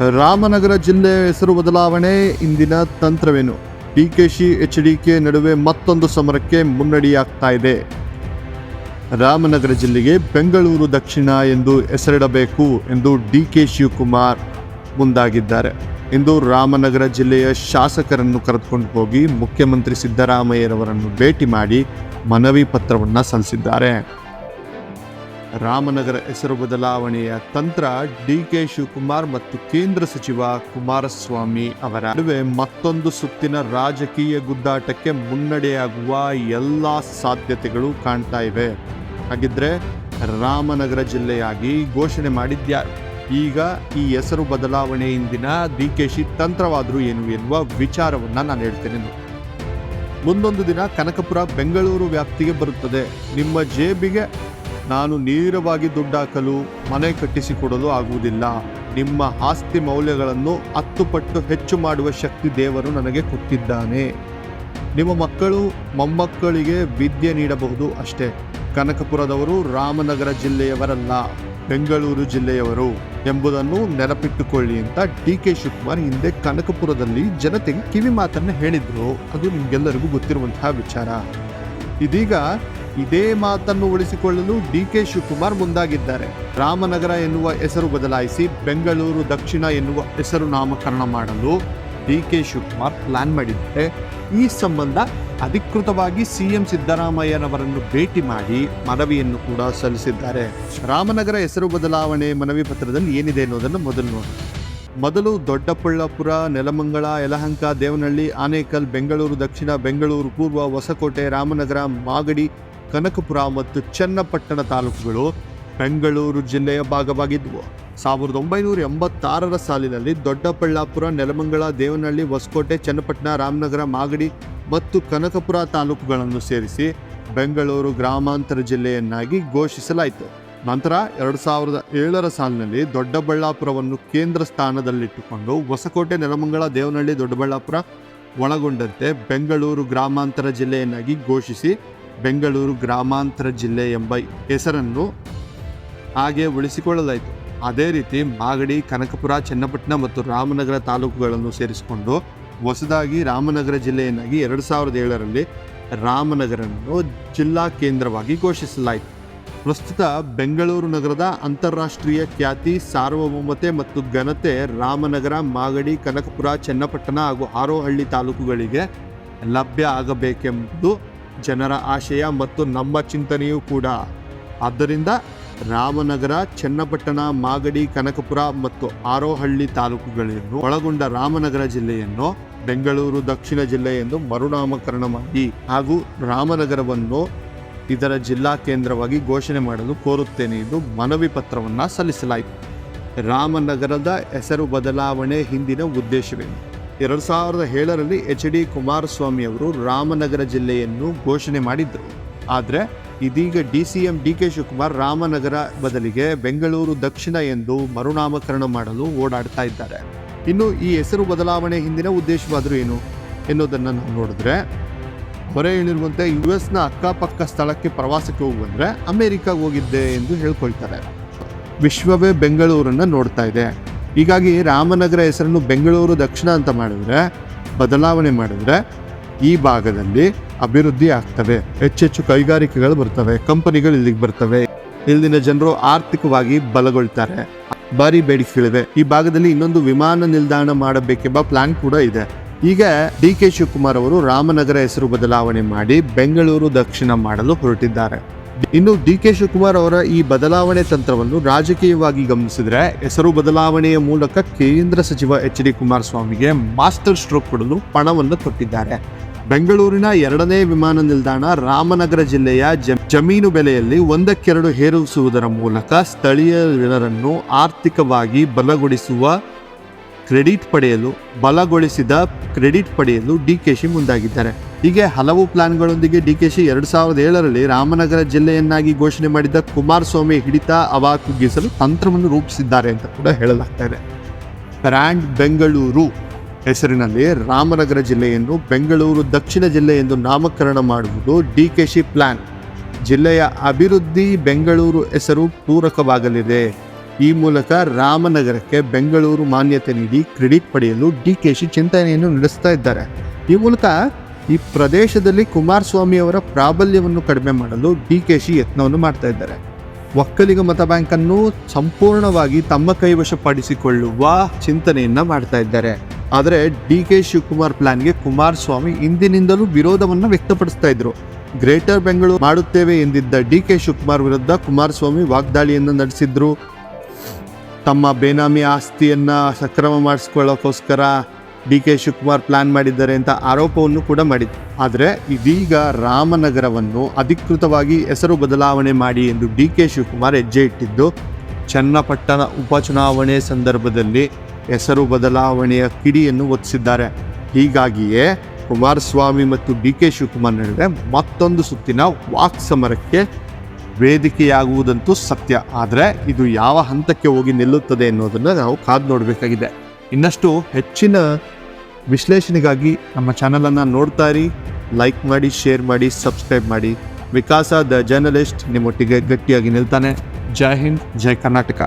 ರಾಮನಗರ ಜಿಲ್ಲೆ ಹೆಸರು ಬದಲಾವಣೆ, ಇಂದಿನ ತಂತ್ರವೇನು? ಡಿಕೆಶಿ ಎಚ್ ಡಿ ಕೆ ನಡುವೆ ಮತ್ತೊಂದು ಸಮರಕ್ಕೆ ಮುನ್ನಡಿಯಾಗ್ತಾ ಇದೆ. ರಾಮನಗರ ಜಿಲ್ಲೆಗೆ ಬೆಂಗಳೂರು ದಕ್ಷಿಣ ಎಂದು ಹೆಸರಿಡಬೇಕು ಎಂದು ಡಿ ಕೆ ಶಿವಕುಮಾರ್ ಮುಂದಾಗಿದ್ದಾರೆ. ಇಂದು ರಾಮನಗರ ಜಿಲ್ಲೆಯ ಶಾಸಕರನ್ನು ಕರೆದುಕೊಂಡು ಹೋಗಿ ಮುಖ್ಯಮಂತ್ರಿ ಸಿದ್ದರಾಮಯ್ಯರವರನ್ನು ಭೇಟಿ ಮಾಡಿ ಮನವಿ ಪತ್ರವನ್ನು ಸಲ್ಲಿಸಿದ್ದಾರೆ. ರಾಮನಗರ ಹೆಸರು ಬದಲಾವಣೆಯ ತಂತ್ರ ಡಿ ಕೆ ಶಿವಕುಮಾರ್ ಮತ್ತು ಕೇಂದ್ರ ಸಚಿವ ಕುಮಾರಸ್ವಾಮಿ ಅವರ ನಡುವೆ ಮತ್ತೊಂದು ಸುತ್ತಿನ ರಾಜಕೀಯ ಗುದ್ದಾಟಕ್ಕೆ ಮುನ್ನಡೆಯಾಗುವ ಎಲ್ಲ ಸಾಧ್ಯತೆಗಳು ಕಾಣ್ತಾ ಇವೆ. ಹಾಗಿದ್ರೆ ರಾಮನಗರ ಜಿಲ್ಲೆಯಾಗಿ ಘೋಷಣೆ ಮಾಡಿದ್ಯಾರು ಈಗ ಈ ಹೆಸರು ಬದಲಾವಣೆಯಿಂದಿನ ಡಿ ಕೆ ಶಿ ತಂತ್ರವಾದರೂ ಏನು ಎನ್ನುವ ವಿಚಾರವನ್ನು ನಾನು ಹೇಳ್ತೇನೆ. ಮುಂದೊಂದು ದಿನ ಕನಕಪುರ ಬೆಂಗಳೂರು ವ್ಯಾಪ್ತಿಗೆ ಬರುತ್ತದೆ. ನಿಮ್ಮ ಜೇಬಿಗೆ ನಾನು ನೇರವಾಗಿ ದುಡ್ಡಾಕಲು ಮನೆ ಕಟ್ಟಿಸಿಕೊಡಲು ಆಗುವುದಿಲ್ಲ. ನಿಮ್ಮ ಆಸ್ತಿ ಮೌಲ್ಯಗಳನ್ನು ಹತ್ತು ಪಟ್ಟು ಹೆಚ್ಚು ಮಾಡುವ ಶಕ್ತಿ ದೇವರು ನನಗೆ ಕೊಟ್ಟಿದ್ದಾನೆ. ನಿಮ್ಮ ಮಕ್ಕಳು ಮೊಮ್ಮಕ್ಕಳಿಗೆ ವಿದ್ಯೆ ನೀಡಬಹುದು ಅಷ್ಟೇ. ಕನಕಪುರದವರು ರಾಮನಗರ ಜಿಲ್ಲೆಯವರಲ್ಲ, ಬೆಂಗಳೂರು ಜಿಲ್ಲೆಯವರು ಎಂಬುದನ್ನು ನೆನಪಿಟ್ಟುಕೊಳ್ಳಿ ಅಂತ ಡಿ ಕೆ ಶಿವಕುಮಾರ್ ಹಿಂದೆ ಕನಕಪುರದಲ್ಲಿ ಜನತೆಗೆ ಕಿವಿ ಮಾತನ್ನು ಹೇಳಿದ್ರು. ಅದು ನಿಮ್ಗೆಲ್ಲರಿಗೂ ಗೊತ್ತಿರುವಂತಹ ವಿಚಾರ. ಇದೀಗ ಇದೇ ಮಾತನ್ನು ಉಳಿಸಿಕೊಳ್ಳಲು ಡಿ ಕೆ ಶಿವಕುಮಾರ್ ಮುಂದಾಗಿದ್ದಾರೆ. ರಾಮನಗರ ಎನ್ನುವ ಹೆಸರು ಬದಲಾಯಿಸಿ ಬೆಂಗಳೂರು ದಕ್ಷಿಣ ಎನ್ನುವ ಹೆಸರು ನಾಮಕರಣ ಮಾಡಲು ಡಿ ಕೆ ಶಿವಕುಮಾರ್ ಪ್ಲಾನ್ ಮಾಡಿದ್ದಾರೆ. ಈ ಸಂಬಂಧ ಅಧಿಕೃತವಾಗಿ ಸಿಎಂ ಸಿದ್ದರಾಮಯ್ಯನವರನ್ನು ಭೇಟಿ ಮಾಡಿ ಮನವಿಯನ್ನು ಕೂಡ ಸಲ್ಲಿಸಿದ್ದಾರೆ. ರಾಮನಗರ ಹೆಸರು ಬದಲಾವಣೆ ಮನವಿ ಪತ್ರದಲ್ಲಿ ಏನಿದೆ ಅನ್ನೋದನ್ನು ಮೊದಲು ನೋಡಿ ಮೊದಲು ದೊಡ್ಡಪಳ್ಳಾಪುರ ನೆಲಮಂಗಳ ಯಲಹಂಕ, ದೇವನಹಳ್ಳಿ, ಆನೇಕಲ್, ಬೆಂಗಳೂರು, ದಕ್ಷಿಣ ಬೆಂಗಳೂರು, ಪೂರ್ವ ಹೊಸಕೋಟೆ, ರಾಮನಗರ, ಮಾಗಡಿ ಕನಕಪುರ ಮತ್ತು ಚನ್ನಪಟ್ಟಣ ತಾಲೂಕುಗಳು ಬೆಂಗಳೂರು ಜಿಲ್ಲೆಯ ಭಾಗವಾಗಿದ್ದವು ಸಾವಿರದ ಒಂಬೈನೂರ ಎಂಬತ್ತಾರರ ಸಾಲಿನಲ್ಲಿ ದೊಡ್ಡಬಳ್ಳಾಪುರ, ನೆಲಮಂಗಲ, ದೇವನಹಳ್ಳಿ, ಹೊಸಕೋಟೆ, ಚನ್ನಪಟ್ಟಣ, ರಾಮನಗರ, ಮಾಗಡಿ ಮತ್ತು ಕನಕಪುರ ತಾಲೂಕುಗಳನ್ನು ಸೇರಿಸಿ ಬೆಂಗಳೂರು ಗ್ರಾಮಾಂತರ ಜಿಲ್ಲೆಯನ್ನಾಗಿ ಘೋಷಿಸಲಾಯಿತು. ನಂತರ ಎರಡು ಸಾವಿರದ ಏಳರ ಸಾಲಿನಲ್ಲಿ ದೊಡ್ಡಬಳ್ಳಾಪುರವನ್ನು ಕೇಂದ್ರ ಸ್ಥಾನದಲ್ಲಿಟ್ಟುಕೊಂಡು ಹೊಸಕೋಟೆ, ನೆಲಮಂಗಲ, ದೇವನಹಳ್ಳಿ, ದೊಡ್ಡಬಳ್ಳಾಪುರ ಒಳಗೊಂಡಂತೆ ಬೆಂಗಳೂರು ಗ್ರಾಮಾಂತರ ಜಿಲ್ಲೆಯನ್ನಾಗಿ ಘೋಷಿಸಿ ಬೆಂಗಳೂರು ಗ್ರಾಮಾಂತರ ಜಿಲ್ಲೆ ಎಂಬ ಹೆಸರನ್ನು ಹಾಗೆ ಉಳಿಸಿಕೊಳ್ಳಲಾಯಿತು. ಅದೇ ರೀತಿ ಮಾಗಡಿ, ಕನಕಪುರ, ಚನ್ನಪಟ್ಟಣ ಮತ್ತು ರಾಮನಗರ ತಾಲೂಕುಗಳನ್ನು ಸೇರಿಸಿಕೊಂಡು ಹೊಸದಾಗಿ ರಾಮನಗರ ಜಿಲ್ಲೆಯನ್ನಾಗಿ ಎರಡು ಸಾವಿರದ ಏಳರಲ್ಲಿ ರಾಮನಗರನ್ನು ಜಿಲ್ಲಾ ಕೇಂದ್ರವಾಗಿ ಘೋಷಿಸಲಾಯಿತು. ಪ್ರಸ್ತುತ ಬೆಂಗಳೂರು ನಗರದ ಅಂತಾರಾಷ್ಟ್ರೀಯ ಖ್ಯಾತಿ, ಸಾರ್ವಭೌಮತೆ ಮತ್ತು ಘನತೆ ರಾಮನಗರ, ಮಾಗಡಿ, ಕನಕಪುರ, ಚನ್ನಪಟ್ಟಣ ಹಾಗೂ ಆರೋಹಳ್ಳಿ ತಾಲೂಕುಗಳಿಗೆ ಲಭ್ಯ ಆಗಬೇಕೆಂಬುದು ಜನರ ಆಶಯ ಮತ್ತು ನಮ್ಮ ಚಿಂತನೆಯೂ ಕೂಡ. ಆದ್ದರಿಂದ ರಾಮನಗರ, ಚನ್ನಪಟ್ಟಣ, ಮಾಗಡಿ, ಕನಕಪುರ ಮತ್ತು ಆರೋಹಳ್ಳಿ ತಾಲೂಕುಗಳನ್ನು ಒಳಗೊಂಡ ರಾಮನಗರ ಜಿಲ್ಲೆಯನ್ನು ಬೆಂಗಳೂರು, ದಕ್ಷಿಣ ಜಿಲ್ಲೆ ಎಂದು ಮರುನಾಮಕರಣ ಮಾಡಿ ಹಾಗೂ ರಾಮನಗರವನ್ನು ಇದರ ಜಿಲ್ಲಾ ಕೇಂದ್ರವಾಗಿ ಘೋಷಣೆ ಮಾಡಲು ಕೋರುತ್ತೇನೆ ಎಂದು ಮನವಿ ಪತ್ರವನ್ನು ಸಲ್ಲಿಸಲಾಯಿತು. ರಾಮನಗರದ ಹೆಸರು ಬದಲಾವಣೆ ಹಿಂದಿನ ಉದ್ದೇಶವೇನು? ಎರಡು ಸಾವಿರದ ಏಳರಲ್ಲಿ ಎಚ್ ಡಿ ಕುಮಾರಸ್ವಾಮಿ ಅವರು ರಾಮನಗರ ಜಿಲ್ಲೆಯನ್ನು ಘೋಷಣೆ ಮಾಡಿದ್ದರು ಆದರೆ ಇದೀಗ D C M D K Shivakumar Ramanagara ಬದಲಿಗೆ ಬೆಂಗಳೂರು ದಕ್ಷಿಣ ಎಂದು ಮರುನಾಮಕರಣ ಮಾಡಲು ಓಡಾಡ್ತಾ ಇದ್ದಾರೆ. ಇನ್ನು ಈ ಹೆಸರು ಬದಲಾವಣೆ ಹಿಂದಿನ ಉದ್ದೇಶವಾದರೂ ಏನು ಎನ್ನುವುದನ್ನು ನಾವು ನೋಡಿದ್ರೆ, ಹೊರೆ ಹೇಳಿರುವಂತೆ ಯು ಎಸ್ನ ಅಕ್ಕಪಕ್ಕ ಸ್ಥಳಕ್ಕೆ ಪ್ರವಾಸಕ್ಕೆ ಹೋಗಿ ಬಂದರೆ ಅಮೆರಿಕಾಗೆ ಹೋಗಿದ್ದೆ ಎಂದು ಹೇಳ್ಕೊಳ್ತಾರೆ. ವಿಶ್ವವೇ ಬೆಂಗಳೂರನ್ನು ನೋಡ್ತಾ ಇದೆ. ಹೀಗಾಗಿ ರಾಮನಗರ ಹೆಸರನ್ನು ಬೆಂಗಳೂರು ದಕ್ಷಿಣ ಅಂತ ಮಾಡಿದ್ರೆ, ಬದಲಾವಣೆ ಮಾಡಿದ್ರೆ ಈ ಭಾಗದಲ್ಲಿ ಅಭಿವೃದ್ಧಿ ಆಗ್ತವೆ. ಹೆಚ್ಚೆಚ್ಚು ಕೈಗಾರಿಕೆಗಳು ಬರ್ತವೆ, ಕಂಪನಿಗಳು ಇಲ್ಲಿಗೆ ಬರ್ತವೆ. ಇಲ್ಲಿನ ಜನರು ಆರ್ಥಿಕವಾಗಿ ಬಲಗೊಳ್ತಾರೆ. ಭಾರಿ ಬೇಡಿಕೆಗಳಿವೆ. ಈ ಭಾಗದಲ್ಲಿ ಇನ್ನೊಂದು ವಿಮಾನ ನಿಲ್ದಾಣ ಮಾಡಬೇಕೆಂಬ ಪ್ಲಾನ್ ಕೂಡ ಇದೆ. ಈಗ ಡಿ ಕೆ ಶಿವಕುಮಾರ್ ಅವರು ರಾಮನಗರ ಹೆಸರು ಬದಲಾವಣೆ ಮಾಡಿ ಬೆಂಗಳೂರು ದಕ್ಷಿಣ ಮಾಡಲು ಹೊರಟಿದ್ದಾರೆ. ಇನ್ನು ಡಿ ಕೆ ಶಿವಕುಮಾರ್ ಅವರ ಈ ಬದಲಾವಣೆ ತಂತ್ರವನ್ನು ರಾಜಕೀಯವಾಗಿ ಗಮನಿಸಿದರೆ ಹೆಸರು ಬದಲಾವಣೆಯ ಮೂಲಕ ಕೇಂದ್ರ ಸಚಿವ ಎಚ್ ಡಿ ಕುಮಾರಸ್ವಾಮಿಗೆ ಮಾಸ್ಟರ್ ಸ್ಟ್ರೋಕ್ ಕೊಡಲು ಪಣವನ್ನು ತೊಟ್ಟಿದ್ದಾರೆ. ಬೆಂಗಳೂರಿನ ಎರಡನೇ ವಿಮಾನ ನಿಲ್ದಾಣ ರಾಮನಗರ ಜಿಲ್ಲೆಯ ಜಮೀನು ಬೆಲೆಯಲ್ಲಿ ಒಂದಕ್ಕೆರಡು ಹೇರಿಸುವುದರ ಮೂಲಕ ಸ್ಥಳೀಯ ಜನರನ್ನು ಆರ್ಥಿಕವಾಗಿ ಬಲಗೊಳಿಸುವ ಕ್ರೆಡಿಟ್ ಪಡೆಯಲು, ಬಲಗೊಳಿಸಿದ ಕ್ರೆಡಿಟ್ ಪಡೆಯಲು ಡಿ ಕೆ ಶಿ ಮುಂದಾಗಿದ್ದಾರೆ. ಹೀಗೆ ಹಲವು ಪ್ಲಾನ್ಗಳೊಂದಿಗೆ ಡಿಕೆಶಿ ಎರಡು ಸಾವಿರದ ಏಳರಲ್ಲಿ ರಾಮನಗರ ಜಿಲ್ಲೆಯನ್ನಾಗಿ ಘೋಷಣೆ ಮಾಡಿದ್ದ ಕುಮಾರಸ್ವಾಮಿ ಹಿಡಿತ ಅವಾಕುಗಿಸಲು ತಂತ್ರವನ್ನು ರೂಪಿಸಿದ್ದಾರೆ ಅಂತ ಕೂಡ ಹೇಳಲಾಗ್ತಾ ಇದೆ. ಬ್ರ್ಯಾಂಡ್ ಬೆಂಗಳೂರು ಹೆಸರಿನಲ್ಲಿ ರಾಮನಗರ ಜಿಲ್ಲೆಯನ್ನು ಬೆಂಗಳೂರು ದಕ್ಷಿಣ ಜಿಲ್ಲೆ ಎಂದು ನಾಮಕರಣ ಮಾಡುವುದು ಶಿ ಪ್ಲಾನ್. ಜಿಲ್ಲೆಯ ಅಭಿವೃದ್ಧಿ ಬೆಂಗಳೂರು ಹೆಸರು ಪೂರಕವಾಗಲಿದೆ. ಈ ಮೂಲಕ ರಾಮನಗರಕ್ಕೆ ಬೆಂಗಳೂರು ಮಾನ್ಯತೆ ನೀಡಿ ಕ್ರೆಡಿಟ್ ಪಡೆಯಲು ಡಿ ಕೆ ಶಿ ಚಿಂತನೆಯನ್ನು ನಡೆಸ್ತಾ ಇದ್ದಾರೆ. ಈ ಮೂಲಕ ಈ ಪ್ರದೇಶದಲ್ಲಿ ಕುಮಾರಸ್ವಾಮಿ ಅವರ ಪ್ರಾಬಲ್ಯವನ್ನು ಕಡಿಮೆ ಮಾಡಲು ಡಿ ಕೆ ಶಿ ಯತ್ನವನ್ನು ಮಾಡ್ತಾ ಇದ್ದಾರೆ. ಒಕ್ಕಲಿಗ ಮತ ಬ್ಯಾಂಕನ್ನು ಸಂಪೂರ್ಣವಾಗಿ ತಮ್ಮ ಕೈವಶಪಡಿಸಿಕೊಳ್ಳುವ ಚಿಂತನೆಯನ್ನ ಮಾಡ್ತಾ ಇದ್ದಾರೆ. ಆದರೆ ಡಿ ಕೆ ಶಿವಕುಮಾರ್ ಪ್ಲಾನ್ಗೆ ಕುಮಾರಸ್ವಾಮಿ ಇಂದಿನಿಂದಲೂ ವಿರೋಧವನ್ನು ವ್ಯಕ್ತಪಡಿಸ್ತಾ ಇದ್ರು. ಗ್ರೇಟರ್ ಬೆಂಗಳೂರು ಮಾಡುತ್ತೇವೆ ಎಂದಿದ್ದ ಡಿ ಕೆ ಶಿವಕುಮಾರ್ ವಿರುದ್ಧ ಕುಮಾರಸ್ವಾಮಿ ವಾಗ್ದಾಳಿಯನ್ನು ನಡೆಸಿದ್ರು. ತಮ್ಮ ಬೇನಾಮಿ ಆಸ್ತಿಯನ್ನ ಸಕ್ರಮ ಮಾಡಿಸ್ಕೊಳ್ಳೋಕ್ಕೋಸ್ಕರ ಡಿ ಕೆ ಶಿವಕುಮಾರ್ ಪ್ಲಾನ್ ಮಾಡಿದ್ದಾರೆ ಅಂತ ಆರೋಪವನ್ನು ಕೂಡ ಮಾಡಿತ್ತು ಆದರೆ ಇದೀಗ ರಾಮನಗರವನ್ನು ಅಧಿಕೃತವಾಗಿ ಹೆಸರು ಬದಲಾವಣೆ ಮಾಡಿ ಎಂದು ಡಿ ಕೆ ಶಿವಕುಮಾರ್ ಹೆಜ್ಜೆ ಇಟ್ಟಿದ್ದು, ಚನ್ನಪಟ್ಟಣ ಉಪಚುನಾವಣೆ ಸಂದರ್ಭದಲ್ಲಿ ಹೆಸರು ಬದಲಾವಣೆಯ ಕಿಡಿಯನ್ನು ಒತ್ತಿಸಿದ್ದಾರೆ ಹೀಗಾಗಿಯೇ ಕುಮಾರಸ್ವಾಮಿ ಮತ್ತು ಡಿ ಕೆ ಶಿವಕುಮಾರ್ ನಡುವೆ ಮತ್ತೊಂದು ಸುತ್ತಿನ ವಾಕ್ ಸಮರಕ್ಕೆ ವೇದಿಕೆಯಾಗುವುದಂತೂ ಸತ್ಯ. ಆದರೆ ಇದು ಯಾವ ಹಂತಕ್ಕೆ ಹೋಗಿ ನಿಲ್ಲುತ್ತದೆ ಅನ್ನೋದನ್ನು ನಾವು ಕಾದು ನೋಡಬೇಕಾಗಿದೆ. ಇನ್ನಷ್ಟು ಹೆಚ್ಚಿನ ವಿಶ್ಲೇಷಣೆಗಾಗಿ ನಮ್ಮ ಚಾನಲನ್ನು ನೋಡ್ತಾ ಇರಿ, ಲೈಕ್ ಮಾಡಿ, ಶೇರ್ ಮಾಡಿ, ಸಬ್ಸ್ಕ್ರೈಬ್ ಮಾಡಿ. ವಿಕಾಸ, ದ ಜರ್ನಲಿಸ್ಟ್ ನಿಮ್ಮೊಟ್ಟಿಗೆ ಗಟ್ಟಿಯಾಗಿ ನಿಲ್ತಾನೆ. ಜೈ ಹಿಂದ್, ಜೈ ಕರ್ನಾಟಕ.